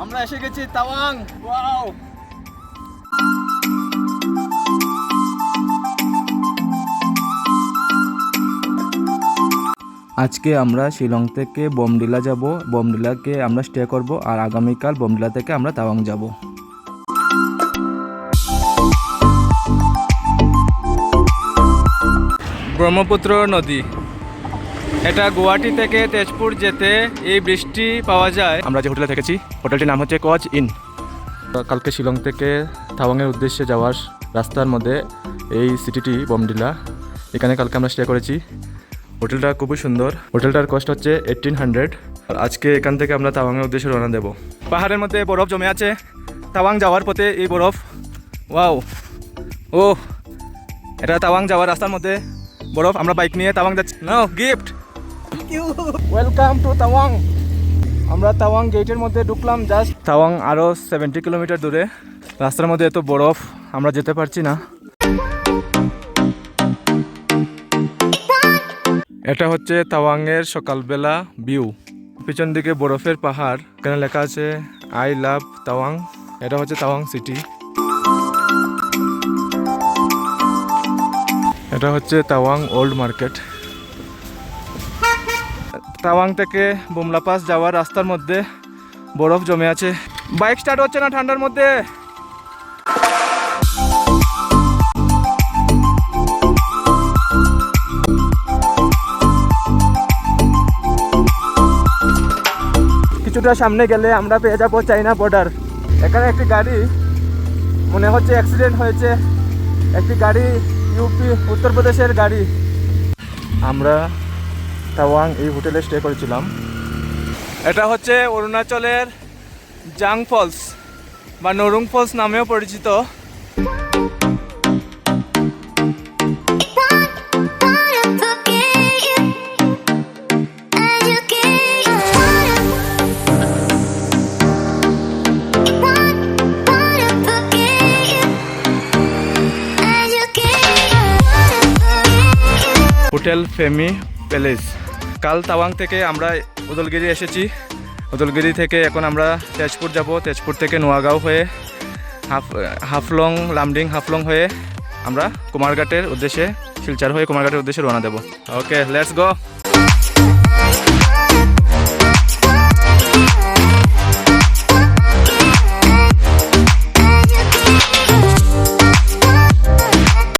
আমরা এসে গেছি, তাওয়াং। ওয়াও। আজকে আমরা শিলং থেকে বোমডিলা যাব, বোমডিলাকে আমরা স্টে করব আর আগামীকাল বোমডিলা থেকে আমরা তাওয়াং যাব। ব্রহ্মপুত্র নদী। এটা গুয়াহাটি থেকে তেজপুর যেতে এই বৃষ্টি পাওয়া যায়। আমরা যে হোটেলে থেকেছি হোটেলটির নাম হচ্ছে কজ ইন। কালকে শিলং থেকে তাওয়াংয়ের উদ্দেশ্যে যাওয়ার রাস্তার মধ্যে এই সিটিটি বোমডিলা এখানে কালকে আমরা স্টে করেছি। হোটেলটা খুবই সুন্দর। হোটেলটার কস্ট হচ্ছে এইটিন হান্ড্রেড আর আজকে এখান থেকে আমরা তাওয়াংয়ের উদ্দেশ্যে রওনা দেবো। পাহাড়ের মধ্যে বরফ জমে আছে। তাওয়াং যাওয়ার পথে এই বরফ। ওয়াও। ও এটা তাওয়াং যাওয়ার রাস্তার মধ্যে বরফ আমরা বাইক নিয়ে তাওয়াং যাচ্ছি। Now gift welcome to Tawang. আমরা তাওয়াং গেটের মধ্যে ঢুকলাম জাস্ট তাওয়াং আরও সেভেন্টি কিলোমিটার দূরে। রাস্তার মধ্যে এত বরফ আমরা যেতে পারছি না। এটা হচ্ছে তাওয়াংয়ের সকালবেলা ভিউ পিছন দিকে বরফের পাহাড়। এখানে লেখা আছে আই লাভ তাওয়াং। এটা হচ্ছে তাওয়াং সিটি এটা হচ্ছে তাওয়াং ওল্ড মার্কেট। তাওয়াং থেকে বুমলা পাস যাওয়ার রাস্তার মধ্যে বরফ জমে আছে। বাইক স্টার্ট হচ্ছে না ঠান্ডার মধ্যে? কিছুটা সামনে গেলে আমরা পেয়ে যাব চাইনা বর্ডার এখানে একটি গাড়ি, মনে হচ্ছে অ্যাক্সিডেন্ট হয়েছে। একটি গাড়ি ইউপি উত্তরপ্রদেশের গাড়ি। আমরা তাওয়াং এই হোটেলে স্টে করেছিলাম। এটা হচ্ছে অরুণাচলের জাং ফলস, বা নরুং ফলস নামেও পরিচিত। Hotel Femi palace. কাল তাওয়াং থেকে আমরা উদলগিরি এসেছি। উদলগিরি থেকে এখন আমরা তেজপুর যাব। তেজপুর থেকে নোয়াগাঁও হয়ে হাফ, হাফলং লামডিং, হাফলং হয়ে আমরা কুমারঘাটের উদ্দেশ্যে, শিলচার হয়ে কুমারঘাটের উদ্দেশ্যে রওনা দেবো। Okay let's go